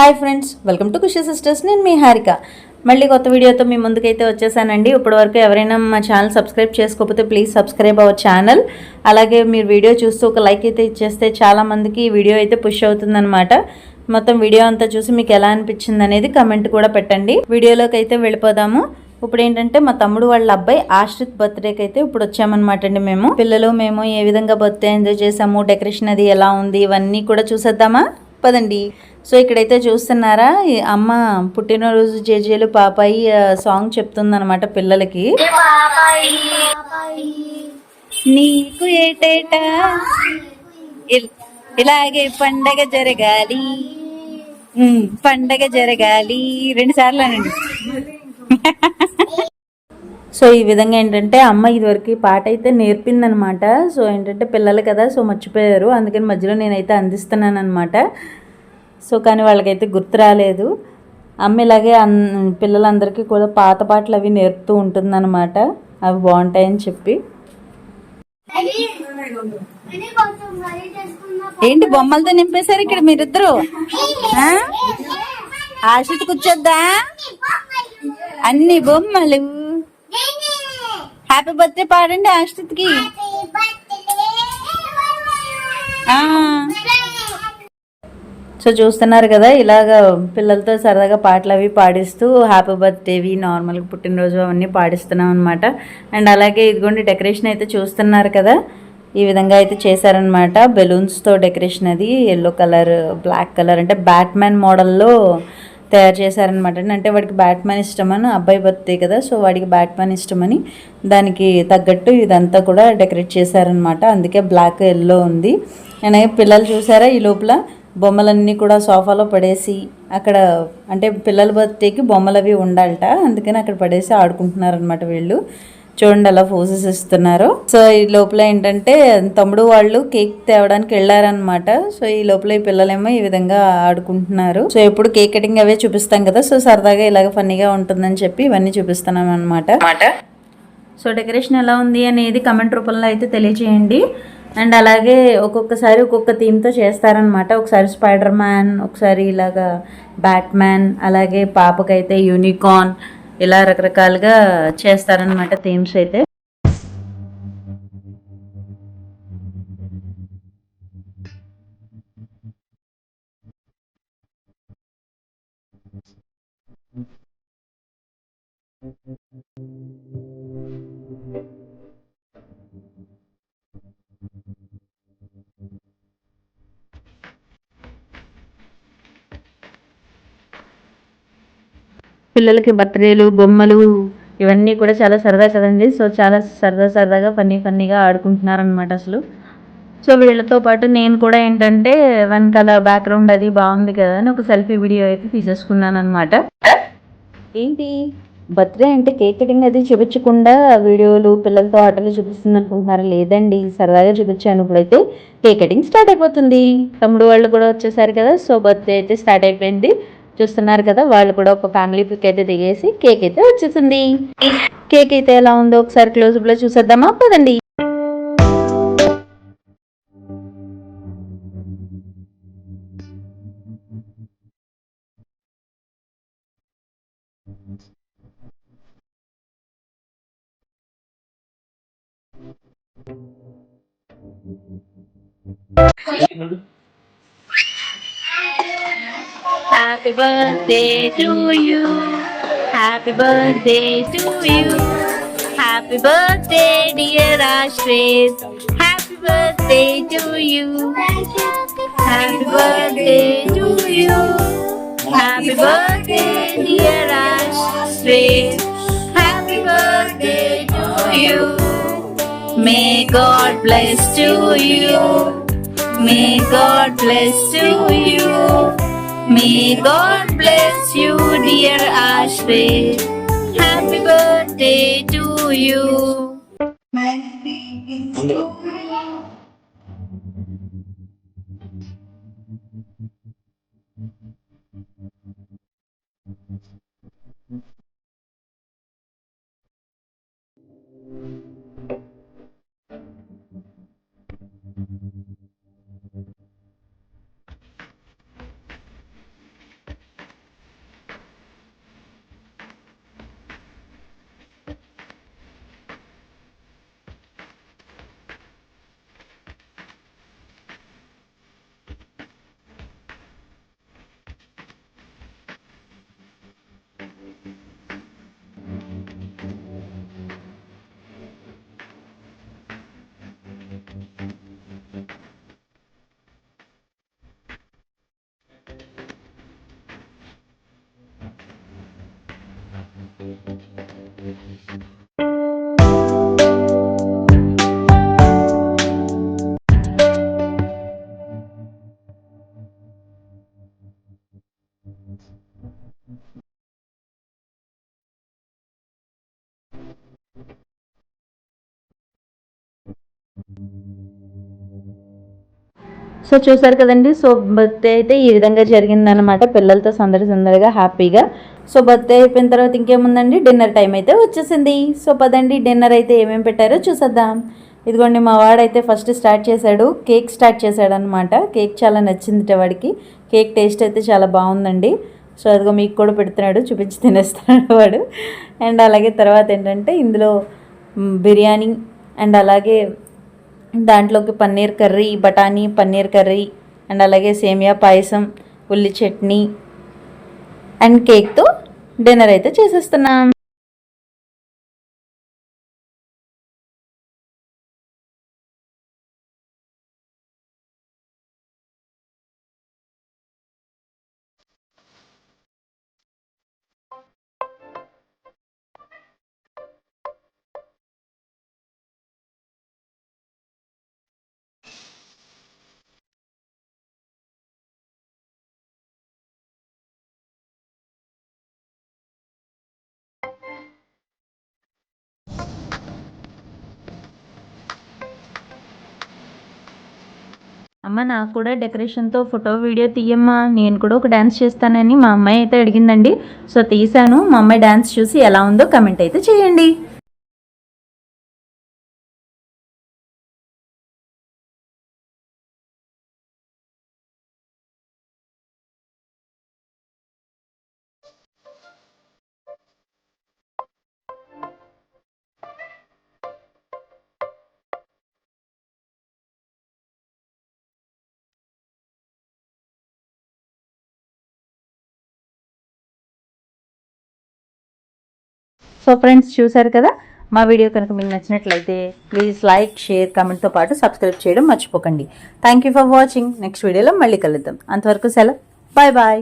Hi friends welcome to Kushi sisters నేను మీ హారిక. మళ్ళీ కొత్త వీడియోతో మీ ముందుకైతే వచ్చేసానండి. ఇప్పటివరకు ఎవరైనా మా ఛానల్ సబ్స్క్రైబ్ చేసుకోకపోతే ప్లీజ్ సబ్స్క్రైబ్ అవర్ ఛానల్. అలాగే మీరు వీడియో చూస్తూ ఒక లైక్ అయితే ఇచ్చేస్తే చాలా మందికి ఈ వీడియో అయితే పుష్ అవుతుందన్నమాట. మొత్తం వీడియో అంతా చూసి మీకు ఎలా అనిపించింది అనేది కమెంట్ కూడా పెట్టండి. వీడియోలోకి అయితే వెళ్ళిపోదాము. ఇప్పుడు ఏంటంటే మా తమ్ముడు వాళ్ళ అబ్బాయి ఆశ్రిత్ బర్త్డేకి అయితే ఇప్పుడు వచ్చామన్నమాట అండి మేము. పిల్లలు మేము ఏ విధంగా బర్త్డే ఎంజాయ్ చేసాము డెకరేషన్ అది ఎలా ఉంది ఇవన్నీ కూడా చూసేద్దామా? పదండి. సో ఇక్కడైతే చూస్తున్నారా అమ్మ పుట్టినరోజు జేజేలు పాపాయి ఆ, సాంగ్ చెప్తుందనమాట పిల్లలకి. నీకు ఏటేటా? ఇలాగే పండగ జరగాలి. పండగ జరగాలి. రెండు సార్లు అనండి. సో ఈ విధంగా ఏంటంటే అమ్మ ఇదివరకు పాట అయితే నేర్పిందనమాట సో ఏంటంటే పిల్లలు కదా సో మర్చిపోయారు. అందుకని మధ్యలో నేనైతే అందిస్తున్నాను అనమాట సో కానీ వాళ్ళకైతే గుర్తు రాలేదు. అమ్మ ఇలాగే అన్ పిల్లలందరికీ కూడా పాత పాటలు అవి నేర్పుతూ ఉంటుందన్నమాట. అవి బాగుంటాయని చెప్పి. ఏంటి బొమ్మలతో నింపేశారు ఇక్కడ మీరిద్దరు? ఆ? ఆశిత్ కూర్చోద్దా? అన్ని బొమ్మలు. హ్యాపీ బర్త్డే పాడండి ఆశ్రిత్కి ఆ. సో చూస్తున్నారు కదా ఇలాగ పిల్లలతో సరదాగా పాటలు అవి పాడిస్తూ హ్యాపీ బర్త్డేవి నార్మల్గా పుట్టినరోజు అవన్నీ పాడిస్తున్నాం అనమాట అండ్ అలాగే ఇదిగోండి డెకరేషన్ అయితే చూస్తున్నారు కదా ఈ విధంగా అయితే చేశారనమాట బెలూన్స్తో డెకరేషన్ అది ఎల్లో కలర్ బ్లాక్ కలర్ అంటే బ్యాట్మ్యాన్ మోడల్లో తయారు చేశారనమాట అంటే వాడికి బ్యాట్మ్యాన్ ఇష్టమని అబ్బాయి బర్త్డే కదా సో వాడికి బ్యాట్మ్యాన్ ఇష్టమని దానికి తగ్గట్టు ఇదంతా కూడా డెకరేట్ చేశారనమాట అందుకే బ్లాక్ ఎల్లో ఉంది. అలాగే పిల్లలు చూసారా ఈ లోపల? బొమ్మలన్నీ కూడా సోఫాలో పడేసి అక్కడ అంటే పిల్లల బర్త్డేకి బొమ్మలు అవి ఉండాలట. అందుకని అక్కడ పడేసి ఆడుకుంటున్నారనమాట వీళ్ళు. చూడండి అలా ఫోజెస్ ఇస్తున్నారు. సో ఈ లోపల ఏంటంటే తమ్ముడు వాళ్ళు కేక్ తేవడానికి వెళ్ళారనమాట సో ఈ లోపల ఈ పిల్లలేమో ఈ విధంగా ఆడుకుంటున్నారు. సో ఎప్పుడు కేక్ కటింగ్ అవే చూపిస్తాం కదా. సో సరదాగా ఇలాగ ఫన్నీగా ఉంటుందని చెప్పి ఇవన్నీ చూపిస్తున్నాం అనమాట సో డెకరేషన్ ఎలా ఉంది అనేది కమెంట్ రూపంలో అయితే తెలియచేయండి అండ్ అలాగే ఒక్కొక్కసారి ఒక్కొక్క థీమ్తో చేస్తారనమాట ఒకసారి స్పైడర్ మ్యాన్ ఒకసారి ఇలాగా బ్యాట్మ్యాన్ అలాగే పాపకైతే యూనికార్న్ ఇలా రకరకాలుగా చేస్తారనమాట థీమ్స్ అయితే. పిల్లలకి బర్త్డేలు బొమ్మలు ఇవన్నీ కూడా చాలా సరదా కదండి సో చాలా సరదా సరదాగా ఫన్నీ ఫన్నీగా ఆడుకుంటున్నారనమాట అసలు. సో వీళ్ళతో పాటు నేను కూడా ఏంటంటే వెనకాల బ్యాక్గ్రౌండ్ అది బాగుంది కదా అని ఒక సెల్ఫీ వీడియో అయితే తీసేసుకున్నాను అనమాట ఏంటి? బర్త్డే అంటే కేక్ కటింగ్ అది చూపించకుండా వీడియోలు పిల్లలతో ఆటలు చూపిస్తుంది అనుకుంటున్నారా లేదండి సరదాగా చూపించాను ఇప్పుడైతే. కేక్ కటింగ్ స్టార్ట్ అయిపోతుంది. తమ్ముడు వాళ్ళు కూడా వచ్చేసారు కదా సో బర్త్డే అయితే స్టార్ట్ అయిపోయింది. చూస్తున్నారు కదా వాళ్ళు కూడా ఒక ఫ్యామిలీ పిక్ అయితే దిగేసి కేక్ అయితే వచ్చేసింది. కేక్ అయితే ఎలా ఉందో ఒకసారి క్లోజ్అప్లో చూసేద్దామా? పదండి. Happy birthday to you. Happy birthday to you. Happy birthday, dear Ashrid. Happy birthday to you. Happy birthday to you. Happy birthday, dear Ashrid. Happy birthday to you. May God bless to you. May God bless to you. May God bless you, dear Ashray. Happy birthday to you. So చూసారు కదండి so birthday అయితే ఈ విధంగా జరిగిందనమాట పిల్లలతో సందడి సందడిగా హ్యాపీగా. సో బర్త్డే అయిపోయిన తర్వాత ఇంకేముందండి? డిన్నర్ టైం అయితే వచ్చేసింది. సో పదండి డిన్నర్ అయితే ఏమేమి పెట్టారో చూసేద్దాం. ఇదిగోండి మా వాడైతే ఫస్ట్ స్టార్ట్ చేశాడు. కేక్ స్టార్ట్ చేశాడు అనమాట కేక్ చాలా నచ్చింది వాడికి. కేక్ టేస్ట్ అయితే చాలా బాగుందండి. సో అదిగో మీకు కూడా పెడుతున్నాడు చూపించి తినేస్తున్నాడు వాడు. అండ్ అలాగే తర్వాత ఏంటంటే ఇందులో బిర్యానీ అండ్ అలాగే దాంట్లోకి పన్నీర్ కర్రీ బఠానీ పన్నీర్ కర్రీ అండ్ అలాగే సేమియా పాయసం ఉల్లి చట్నీ అండ్ కేక్తో డిన్నర్ అయితే చేసేస్తున్నాం. అమ్మ నాకు కూడా డెకరేషన్తో ఫోటో వీడియో తీయమ్మా. నేను కూడా ఒక డ్యాన్స్ చేస్తానని మా అమ్మాయి అయితే అడిగిందండి. సో తీసాను మా అమ్మాయి డ్యాన్స్ చూసి ఎలా ఉందో కమెంట్ అయితే చేయండి. సో ఫ్రెండ్స్ చూశారు కదా? మా వీడియో కనుక మీకు నచ్చినట్లయితే ప్లీజ్ లైక్ షేర్ కామెంట్తో పాటు సబ్స్క్రైబ్ చేయడం మర్చిపోకండి. Thank you for watching next వీడియోలో మళ్ళీ కలుద్దాం. అంతవరకు సెలవు. Bye bye